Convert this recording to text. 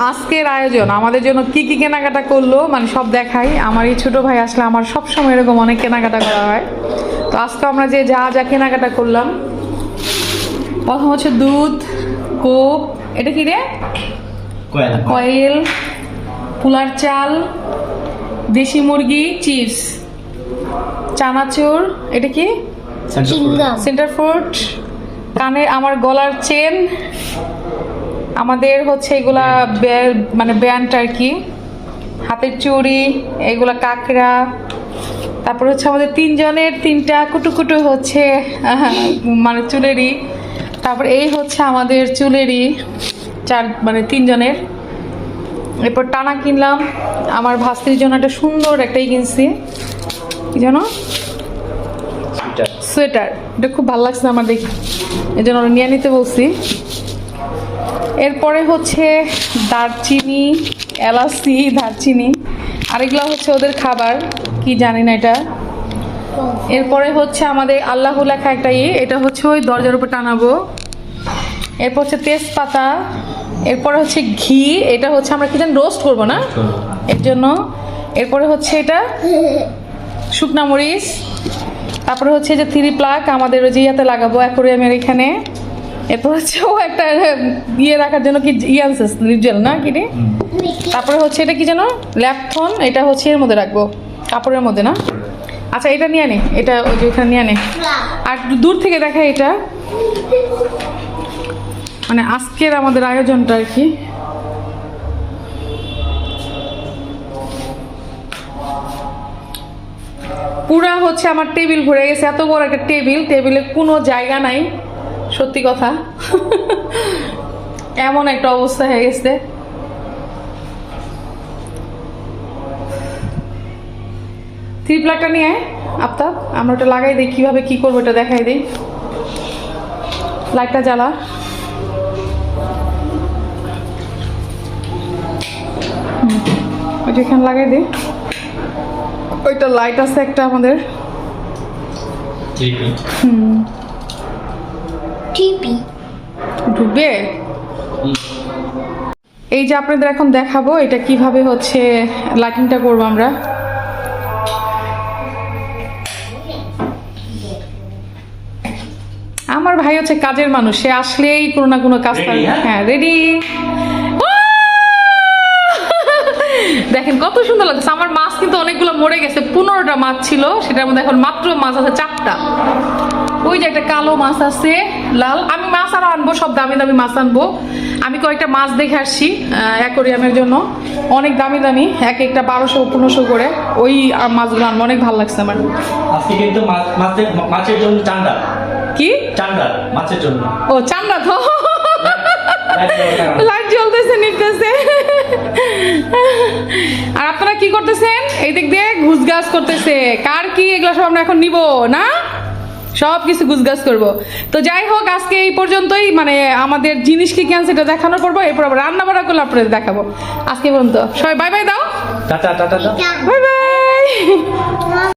আজকের আয়োজন আমাদের জন্য কি কি কেনাকাটা করল মানে সব দেখাই। আমার এই ছোটো ভাই আসলে আমার সব সময় এরকম অনেক কেনাকাটা করা হয়। তো আজকে আমরা যে যা যা কেনাকাটা করলাম প্রথম হচ্ছে দুধ কোপ এটা কি রে? কয়েল। পুলার চাল দেশি মুরগি চিপস চানাচুর এটা কি? সেন্টার ফুড কানে আমার গলার চেন আমাদের হচ্ছে এগুলা মানে ব্যান্ড আর কি হাতের চুড়ি এগুলা কাঁকড়া তারপর হচ্ছে আমাদের তিনজনের তিনটা কুটু কুটু হচ্ছে মানে চুলেরই। তারপর এই হচ্ছে আমাদের চুলেরই চার মানে তিনজনের। এরপর টানা কিনলাম আমার ভাস্তির জন্য একটা সুন্দর একটাই কিনছি কি জানো সোয়েটার এটা খুব ভালো লাগছে আমার দেখে। এই জন্য নিয়ে নিতে বলছি। এরপরে হচ্ছে দারচিনি, এলাচি, দারচিনি। আর এগুলো হচ্ছে ওদের খাবার, কি জানি না এটা। এরপরে হচ্ছে আমাদের আল্লাহ লেখা একটা ইয়ে এটা হচ্ছে ওই দরজার উপর টানাবো। এরপর হচ্ছে তেজপাতা, এরপরে হচ্ছে ঘি, এটা হচ্ছে আমরা কি জানি রোস্ট করব না? এর জন্য। এরপরে হচ্ছে এটা শুকনা মরিচ, তারপরে হচ্ছে যে থ্রি প্লাক আমাদের ওই যে ইয়াতে লাগাবো অ্যাকোরিয়ামের এখানে। এরপর হচ্ছে ও একটা ইয়ে রাখার জন্য কি ইয়ে আনছে লিপজেল না কি রে? তারপরে হচ্ছে এটা কি যেন? ল্যাপথন এটা হচ্ছে এর মধ্যে রাখব কাপড়ের মধ্যে না? আচ্ছা এটা নিয়ে নে এটা ওই যে ওখানে নিয়ে নে। আর দূর থেকে দেখা এটা। মানে আজকের আমাদের আয়োজনটা আর কি। পুরা হচ্ছে আমার টেবিল ভরে গেছে এত বড় একটা টেবিল টেবিলে কোনো জায়গা নাই। সত্যি কথা। এমন একটা অবস্থা হয়ে গেছে। থ্রি প্লাগটা নিয়ে আফতাব আমরা ওটা লাগাই দিই কীভাবে কী করব এটা দেখাই দিই। লাইটটা জ্বালা। হুম, ওই যে এখানে লাগাই দিই। ওইটা লাইট আছে একটা আমাদের। টিপি ঢুকবে এই যে আপনাদের এখন দেখাবো এটা কীভাবে হচ্ছে লাইটিংটা করব আমরা। আমার ভাই হচ্ছে কাজের মানুষ সে আসলেই কোনো না কোনো কাজ Ready, হ্যাঁ? হ্যাঁ রেডি দেখেন কত সুন্দর লাগছে। আমার মাছ কিন্তু অনেকগুলো মরে গেছে পনেরোটা মাছ ছিল সেটার মধ্যে এখন মাত্র মাছ আছে চারটা। ওই যে একটা কালো মাছ আছে লাল। আমি মাছ আরও আনব সব দামি দামি মাছ আনব। আমি কয়েকটা মাছ দেখে আসছি অ্যাকোরিয়ামের জন্য। অনেক দামি দামি এক একটা বারোশো পনেরোশো করে। ওই মাছগুলো আনব অনেক ভালো লাগছে আমার। মাছের জন্য চান্ডা কি? চান্ডা মাছের জন্য। ও চান্দা তো? লাইট জ্বলতেছে নিতেছে আর আপনারা কি করতেছেন? এই দিক দিয়ে ঘুষ গাছ করতেছে। কার কি? এগুলো সব আমরা এখন নিব না? সব কিছু গুজগাছ করব। তো যাই হোক আজকে এই পর্যন্তই মানে আমাদের জিনিস কি কেন সেটা দেখানোর পর এরপর আবার রান্না বান্না করলে আপনাদের দেখাবো। আজকে পর্যন্ত। সবাই বাই বাই দাও। Tata tata tata. Bye bye